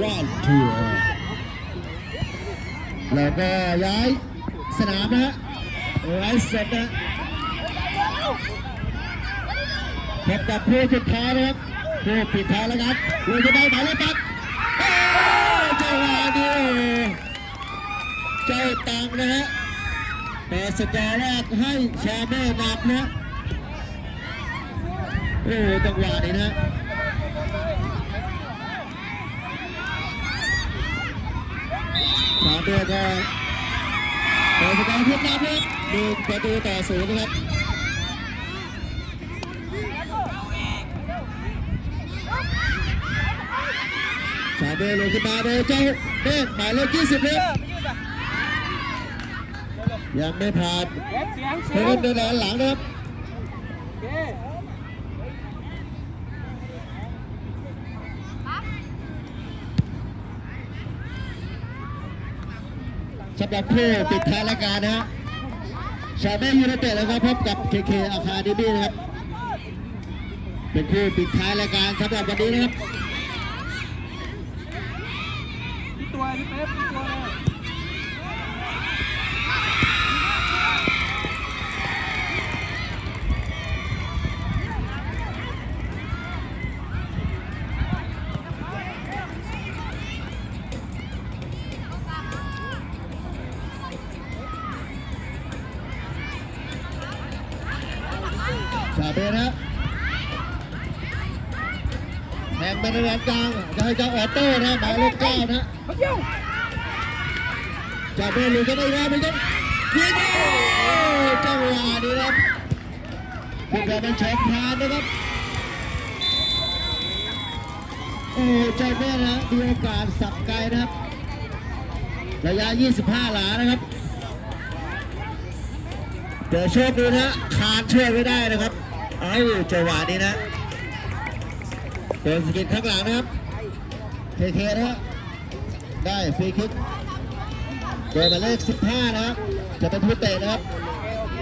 ว่านเถื่อแล้วก็ย้ายสนามนะฮะไลฟ์สดนะพบกับผู้สุดท้ายนะครับผู้ปิดท้ายแล้วครับดูจะได้หมายเลขปัดโอ้ยจังหวะนี้เจ้าตังนะฮะแต่สกอร์แรกให้ชาเม่นำนะโอ้จังหวะนี้นะ สามเดือนก็เปิดสกอร์ขึ้นนำนะครับหนึ่งประตูต่อศูนย์นะครับสามเดือนลงขึ้นมาโดยเจ้าเมฆหมายเลข20เลยยังไม่ผ่านเสียงเสีเพิ่ยงมเดินหลังหลังนะครับ โอเค สำหรับผู้ปิดท้ายรายการนะฮะชาเม่ยูไนเต็ดนะครับพบกับเคเคอาคาเดมี่นะครับ เป็นผู้ปิดท้ายรายการสำหรับวันนี้นะครับพี่ตัวนี่เป๊ะตัวเลย เบนะครับแทงเป็นระดับกลางจะให้เจ้าออโต้นะหมายเลขเก้านะมาเยี่ยวชาเบหลุดก็ได้แล้วไม่ต้องยิงจังหวะนี้นะครับคุณแเป็นชมพานนะครับโอ้เจ้าแม่นะมีโอกาสสับไกลนะครับระยะ 25 หลานะครับเดี๋ยวโชคดีนะคานช่วยไม่ได้นะครับ เอ้าจังหวะนี้นะเดินสกิดข้างหลังนะครับเคเคนะฮะได้ฟรีคิกโดยหมายเลข 15 นะครับ จะเป็นผู้เตะนะครับโอเค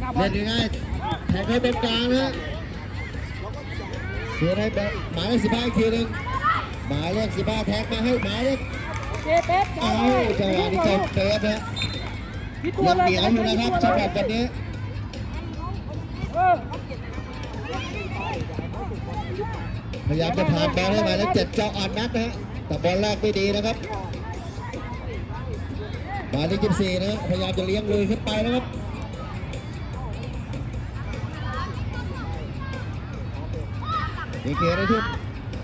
หน้าบอเล่ลนง่ายๆแทงเข้าตรงกลางนะฮะเสียให้แบบหมายเลข 15 อีกทีหนึงหมายเลข 15 แทงมาให้หมายเลขโอเคเป๊ปเอ้าจังหวะนี้เจ็บเป๊ะนะพี่ตัวยังเลยเหนียวอยู่นะครับสำหรับวันนี้เออ พยายามจะผ่านบอลให้มายเลขเจ็ดเจาะอ่อนนัดนะฮะแต่บอลแรกไม่ดีนะครับหมายเลขยี่สี่นะพยายามจะเลี้ยงลุยขึ้นไปนะครับดีเกได้ทุก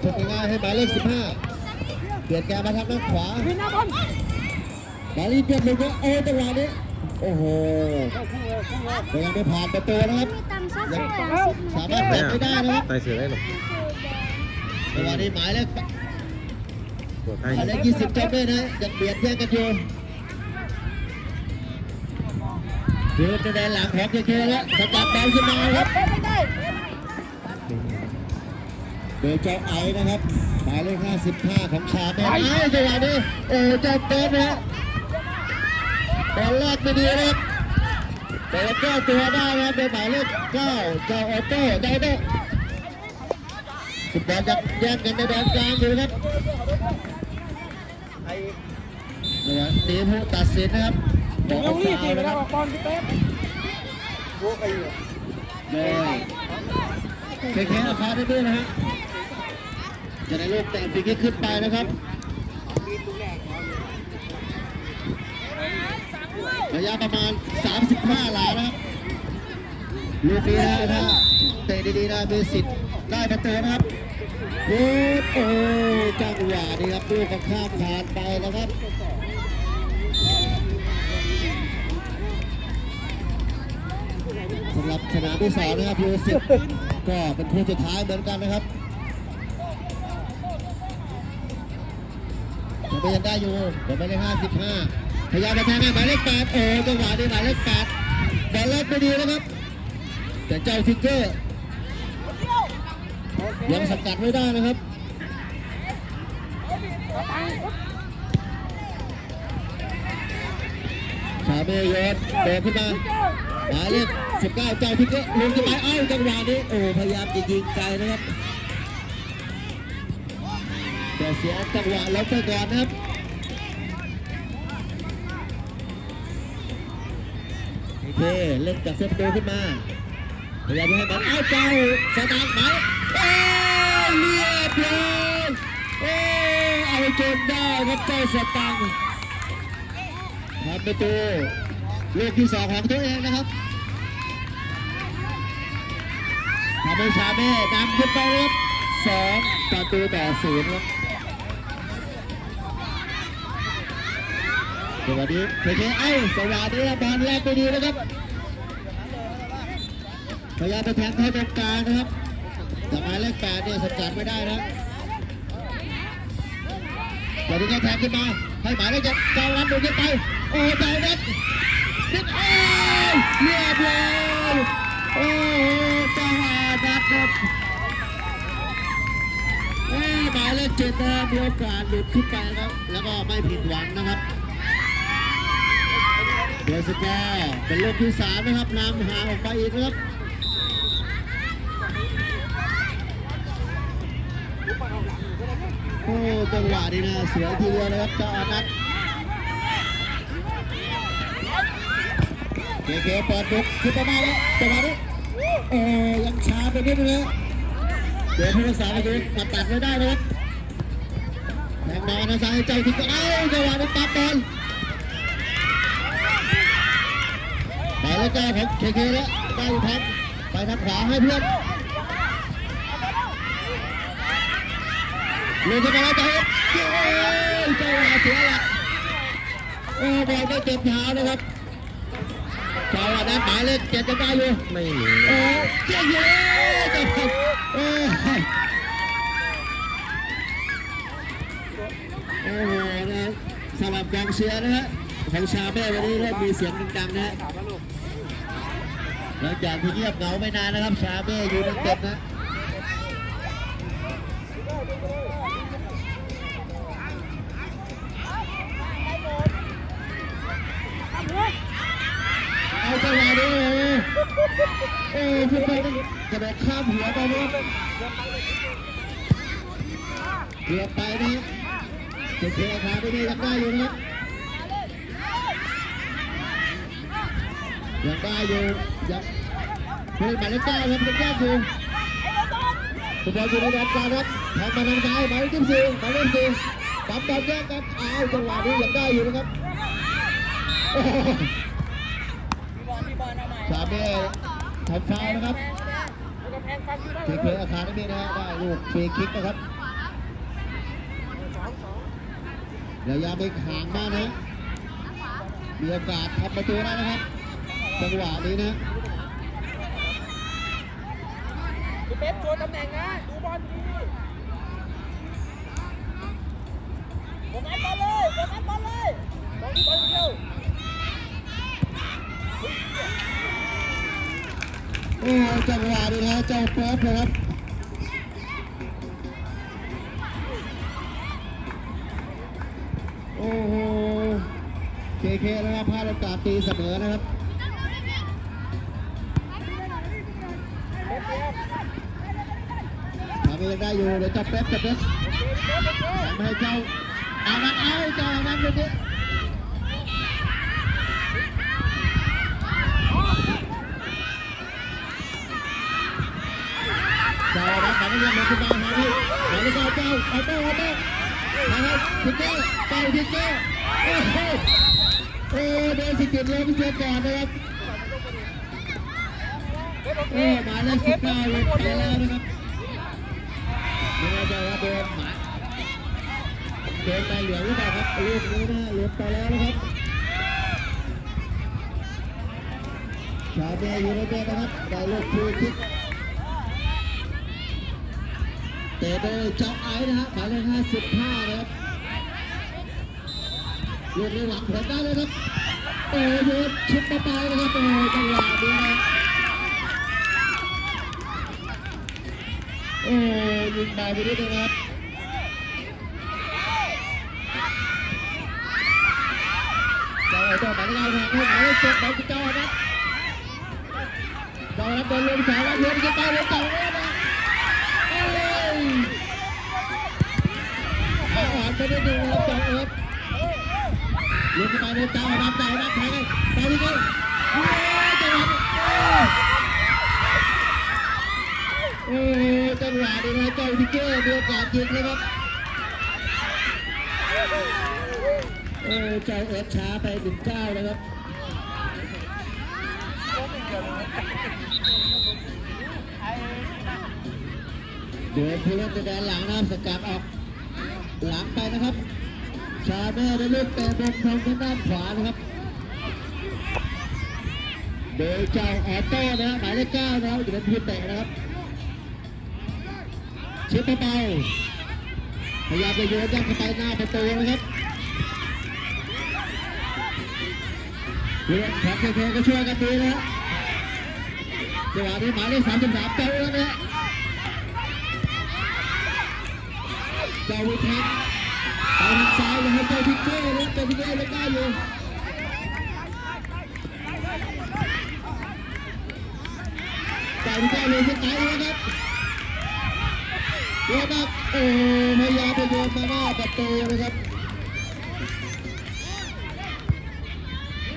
ทุกง่ายให้หมายเลขสิบห้าเปลี่ยนแกมาทางด้านขวาหน้าบอลหมายเลขเจ็ดเลยก็โอ้จังหวะนี้โอ้โหเข้าพุ่งเลยพุ่งเลยก็ยังไม่ผ่านประตูนะครับ ยังแซ่บสามารถแตะไม่ได้นะครับใส่เสือได้หรอจังหวะนี้หมายเลขตัวไทหยมายเลขยี่สิบจบด้วยนะยังเบียดแย่งกันอยู่ยืนในแดนหลังของเคเคแล้วสกัดบอลขึ้นมาครับเป๊ปไม่ได้โดยเจ้าไอ้นะครับหมายเลข55ของชาแมนไอ้จังหวะนี้โอ้เจ้าเป๊ะนะฮะบอลแรกไม่ดีนะครับ แต่ว่าแก้ตัวได้นะครับโดยหมายเลขเจ้าออโต้ได้ด้วยฟุตบอลจะแย่งกันในแดนกลางอยู่นะครับนี่ฮะนี่ผู้ตัดสินนะครับบอกเราฟารีบวดีล์เวนะครับบอลพี่เป๊ปเลยเคเคอาคาได้ด้วยนะฮะจะได้ลูกแต่งฟรีคิกขึ้นไปนะครับ ระยะประมาณ 35 หลานะครับลูกนี้นะถ้าเตะดีๆนะมีสิทธิ์ได้ประตูนะครับโอ้โอ้จังหวะนี้ครับลูกก็ข้ามผ่านไปนะครับสำหรับสนามที่สองนะครับยูสิบก็เป็นคู่สุดท้ายเหมือนกันนะครับยังไม่ยังได้อยู่เดี๋ยวไม่ได้ห้าสิบห้า พยายามจะแทงให้หมายเลขแปดโอ้จังหวะนี้หมายเลขแปดบอลเล็กไม่ดีนะครับ แต่เจ้าทิกเกอร์ยังสกัดไม่ได้นะครับชาเมยศเดินขึ้นมาหมายเลข19เจ้าทิกเกอร์ลงจะไปเอ้าจังหวะนี้โอ้พยายามจะยิงไกลนะครับแต่เสียจังหวะล้มไปก่อนนะครับโอ เค เล่นกับเซฟโตขึ้นมาพยายามจะให้มันเอาเจ้าสตาร์ทไหมเอ้ยเรียบร้อยโอ้เอาจนได้ครับเจ้าสตังค์ทำประตูลูกที่สองของตัวเองนะครับทำให้ชาเม่นำขึ้นไปครับสองประตูต่อศูนย์ครับ จังหวะนี้เคเคเอ้าจังหวะนี้บอลแรกไปดีนะครับพยายามไปแทงเข้ตรงกลางนะครับแต่หมายเลขแปดเนี่ยสกัดไม่ได้นะเดี๋ยวนี้ก็แทงขึ้นมาให้หมายเลขเจ็ดเจ้าวันดูขึ้นไปโอ้เจ้าวันขึ้นโอ้ยเรียบร้อยโอ้โหเจ้าอาดัดครับโอ้ยหมายเลขเจ็ดนะมีโอกาสหลุดขึ้นไปครับแล้วก็ไม่ผิดหวังนะครับ เดสแกเป็นลูกที่สามนะครับนำหางออกไปอีกครับโอ้จังหวะนี้นะเสียทีเดียวนะครับเจ้าอานัทเคเคเปิดบุกขึ้นไปได้แล้วจังหวะนี้โอ้ยังช้าไปนิดนึงนะเดี๋ยวผู้รักษาประตูมาตัดไม่ได้นะครับแทงมาทางซ้ายเจ้าทิ้งก็เอ้าจังหวะนี้ปัดบอล ไปแล้วเจ้าของเคเคแล้วได้อยู่ครับไปทางขวาให้เพื่อนลงเข้ามาแล้วเจ้าโอ้ยเจ้าหาเสียหลักโอ้บอลไม่เจ็บเท้านะครับเจ้าอันนั้นหมายเลขเจ็ดจะได้อยู่ไม่หนีโอ้เจ็บอยู่เจ็บโอ้ยโอ้โหนะสำหรับกองเชียร์นะฮะของชาเม่วันนี้เริ่มมีเสียงดังๆนะฮะ หลังจากที่เงียบเหงาไม่นานนะครับ ชาเม่อยู่ในเต็มนะเอาจังหวะนี้เลยโอ้ยฟุตบอลมันกระโดดข้ามหัวไปนะเกือบไปนะเจ็บเทขาไปนี่ยังได้อยู่นะครับ ยังได้อยู่ยังเฮ้ยหมายเลขเก้าครับเป็นแก้อยู่ฟุตบอลอยู่ในแดนกลางครับแทงมาทางซ้ายหมายเลขสิบสี่หมายเลขสี่ปั๊มบอลแยกกันเอาจังหวะนี้ยังได้อยู่นะครับโอ้โหสามเมทำฟาวล์นะครับกำแพงฟันอยู่ได้เคเคอาคารนี่นะฮะได้ลูกฟรีคิกนะครับระยะไม่ห่างมากนะมีโอกาสทำประตูได้นะครับ จังหวะนี้นะพี่เป๊ปชวนตำแหน่งนะ ดูบอลดีโฟกัสบอลเลยโฟกัสบอลเลยบอลที่บอลเดียวโอ้จังหวะนี้นะเจ้าเป๊ปนะครับโอ้โหเคเคนะครับพลาดโอกาสตีเสมอนะครับ ทำเองได้อยู่เดี๋ยวจ้าเป๊ปจ้าเป๊ปทำให้เจ้าเอานันเอาเจ้าอานันดูดิเจ้าอานันหมายเลขหนึ่งขึ้นมาหาพี่หมายเลขเก้าเจ้าเอาเต้าเอาเต้านะครับทิกเกอร์เต้าทิกเกอร์โอ้โหโอ้เดนสกิดลงเสียก่อนนะครับโอ้หมายเลขสิบเก้าไปแล้วนะครับ ไม่แน่ใจว่าโดนหมาโดนใบเหลืองหรือเปล่าครับลูกนี้นะหลุดไปแล้วนะครับชาเบียยูไนเต็ดนะครับได้ลูกฟรีคิกเตะโดยเจ้าไอ้นะฮะหมายเลข55นะครับลูกนี้หวังผลได้เลยครับโอ้โยชิดมาไปนะครับโอ้ยจังหวะนี้นะ โอ้ยิงไปไปนิดนึงครับเจ้าตัวหมายเลขหกหมายเลขเจ็ดหมายเลขเจ้านะเจ้ารับโดนลงสายแล้วเลี้ยงจะไปเลยเจ้าเลยนะเอ้ยอาอ่อนไปนิดนึงนะครับเจ้าเอิร์ธลงไปเลยเจ้ารับเจ้ารับแทงไปที่นี่โอ้ยจังหวะโอ้ยจังหวะนี้นะเจ้าทิกเกอร์มีโอกาส ยิงนะครับโอ้ใจเอิร์ธช้าไปถึงเก้าแล้วครับเดินผู้เล่นจะแดนหลังนะสกัดออกหลังไปนะครับ ชาแม่ได้ลูกเตะบอลทางด้านขวานะครับโดยเจ้าออโต้นะหมายเลขเก้านะครับอยู่เป็นผู้เตะนะครับ ชิปเบาพยายามจะโยนยัดเข้าไปหน้าประตูนะครับเรื่องของเคก็ช่วยกันดีนะจังหวะนี้หมายเลขสามสิบสามเจ้แล้วนะเจ้าวิทักษ์ไปทางซ้ายเลยให้เจ้าทิกเกอร์นะเจ้าทิกเกอร์ไม่กล้อยู่เจ้าทิกเกอร์เลยขึ้นไปแล้วครับ โยนมาโอ้พยายามไปโยนมาหน้าประตูนะครับ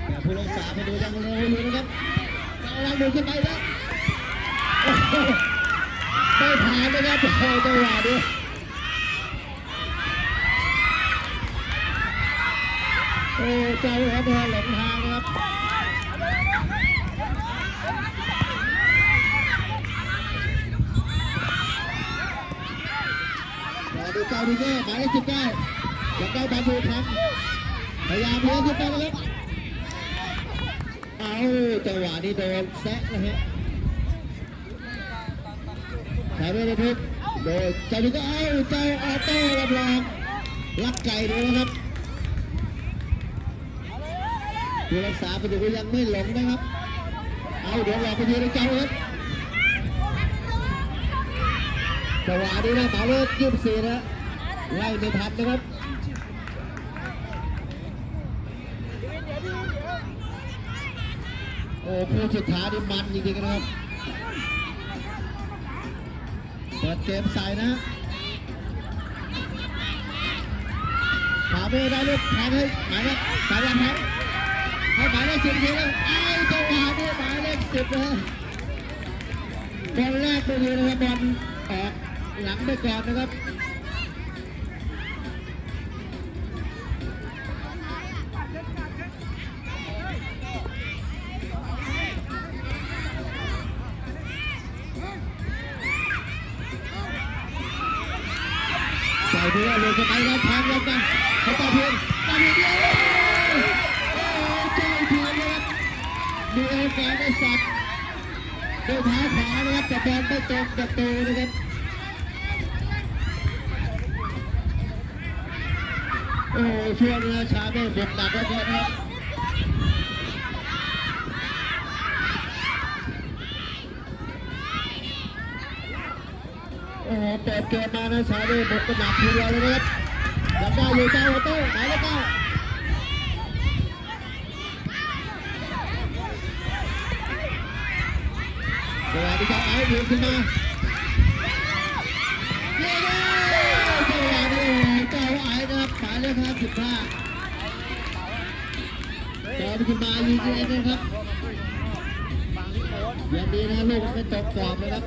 แต่ผู้รักษาไปดูยังเร็วอยู่นะครับกำลังดูขึ้นไปแล้วไม่ผ่านนะครับโอ้จังหวะนี้โอ้เจ้าครับพอหลงทางนะครับมาดู เจ้าดีเก้หมายเลขสิบเก้าอยากได้บอลดูครับพยายามเลี้ยงขึ้นไปนะครับเอาจังหวะนี้โดนแซะนะฮะสายไม่ได้ทุกโดยเจ้านี่ก็เอาเจ้าออโต้รับรองรับไก่ดูนะครับผู้รักษาประตูยังไม่หลงนะครับ เอาเดี๋ยวหลอไปทีละเจ้าครับจังหวะนี้นะหมายเลขยี่สิบสี่นะ ไล่ไม่ทันนะครับโอ้ผู้สุดท้ายนี่มันจริงๆนะครับเปิดเกมใส่นะขาเบได้ลูกแทงให้หมายเลขสายวันแทงให้หมายเลขสิบทีแล้วไอ้จังหวะนี้หมายเลขสิบนะบอลแรกไปเลยนะครับบอลออกหลังไปก่อนนะครับ แต่บตรงประตูนะครับโอ้ช่วงนี้ชาเม่บุกหนักแล้วนะครับโอ้เปิดเกมมานะชาเม่บุกหนักทีเดียวเลยนะครับยังได้อยู่เจ้าโต้หมายเลขเก้า สวัสดีครับไอ้เดิน ขึ้นมาเย้ๆจังหวะนี้เจ้าไอ้นะครับหมายเลขห้าสิบห้าเจ้าขึ้นมายิงเองนะครับอย่างนี้นะลูกไม่ตกกรอบนะครับ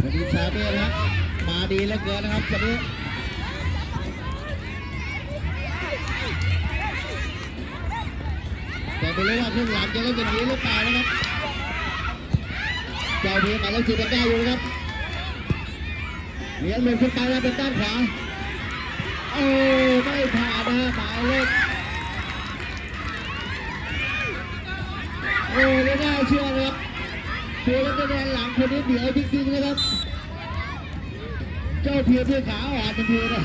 วันนี้ชาเบ้ครับ ดีเหลือเกินนะครับวันนี้แต่ไปเรู้ว่าครึ่งหลังจะเล่นแบบนี้หรือเปล่านะครับเจ้าพียงหมายเลขสี่เป็นได้อยู่นะครับเหรียญหนึ่งขึ้นไปแล้วเป็นด้านขวาโอ้ไม่ผ่านนะหมายเลขโอ้ไม่น่าเชื่อนะครับเพียงแค่แดนหลังคนนี้เดี๋ยวจริงๆนะครับ เจ้าทีมด้วยขาอ่อนทันทีนะ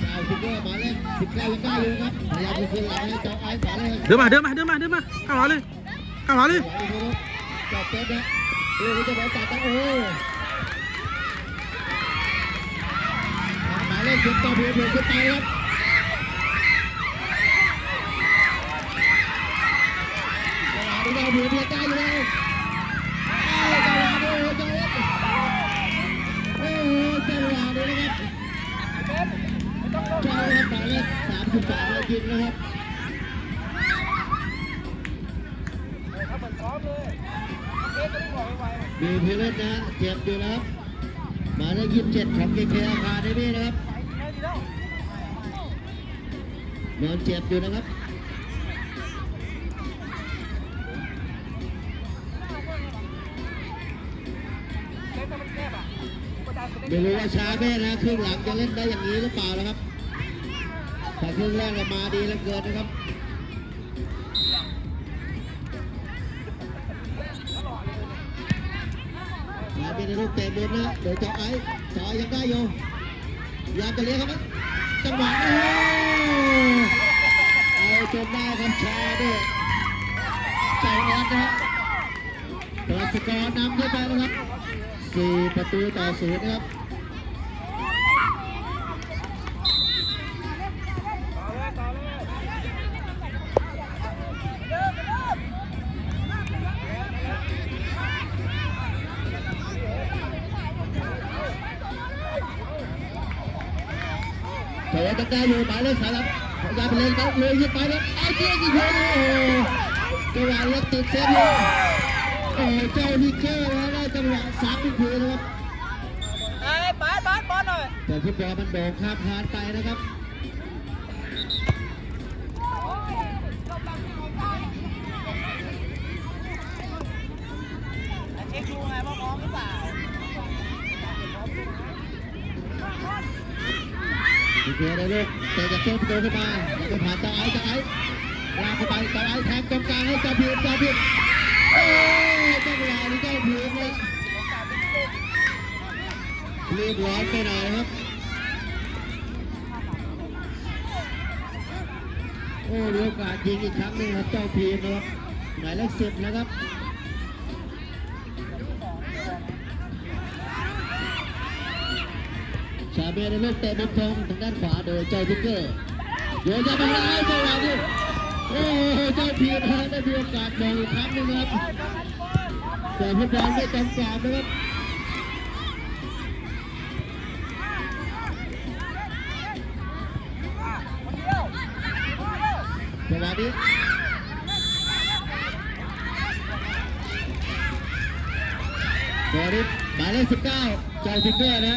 เจ้าทิกเกอร์หมายเลขสิบเก้ายังได้อยู่นะครับพยายามจะคืนหลังให้เจ้าไอ้หมายเลขเดินมาเดินมาเดินมาเดินมาเข้าหาเลยเข้าหาเลยจับเต็มนะดูเขาจะบอลจับนะโอ้หมายเลขสิบเก้าเพียงเพียงขึ้นไปครับ เวลาที่เราเพียเพียงได้อยู่แล้วเอาจังหวะโอ้โหจังหวะโอ้โหจังหวะนี้นะครับเจ้าครับหมายเลขสามสิบสามเลยจริงนะครับเขาเหมือนซ้อมเลยเอ๊ะจะได้บอกไวมีพิรุธนะเจ็บอยู่นะครับหมายเลขยี่สิบเจ็ดของเกเคอาคาเดมี่นะครับนอนเจ็บอยู่นะครับ ไม่รู้ว่าช้าแม่นะครึ่งหลังจะเล่นได้อย่างนี้หรือเปล่านะครับแต่ครึ่งแรกเรามาดีเหลือเกินนะครับมาเป็นลูกเตะบอลนะเดี๋ยวเจาะไอ้จาะยังได้อยู่อยากจะเลี้ยงครับจังหวะโอ้เอาจนได้ครับชาด้วยใจร้อนนะฮะเปิดสกอร์นำขึ้นไปนะครับสี่ประตูต่อศูนย์นะครับ ย้าอยู่หมายเลขสามครับพยายามไปเล่นครับเลยขึ้นไปแล้วไอ้เจ๊กี่คนโอ้โหจังหวะรถติดเซฟอยู่โอ้เจ้านิเกอร์นะได้จังหวะสามอีกทีนะครับไอ้บาสบาสบอลหน่อยแต่ฟุตบอลมันโด่งข้ามคานไปนะครับ เช็คดูไงว่าพร้อมหรือเปล่า นิก เอกเตะจากเส้นประตูขึ้นมาแล้วก็ผ่านเจ้าไอ้เจ้าไอ้ลากเข้าไปเจ้าไอ้แทงตรงกลางให้เจ้าพีมเจ้าพีมโอ้ยจังหวะนี้เจ้าพีมนะรีบร้อนไปหน่อยครับโอ้มีโอกาสยิงอีกครั้งหนึ่งครับเจ้าพีมนะครับหมายเลขสิบนะครับาเบในลูกเตะมุมตรงทางด้านขวาโดยเจ้าทิกเกอร์โยนจะมาให้จังหวะนี้โอ้โหเจ้าพีมนะได้มีโอกาสมองอีกครั้งนึงครับแต่ฟุตบอลไม่ตรงกรอบนะครับจังหวะนี้ตัวนี้หมายเลขสิบเจ้าทิกเกอร์นะ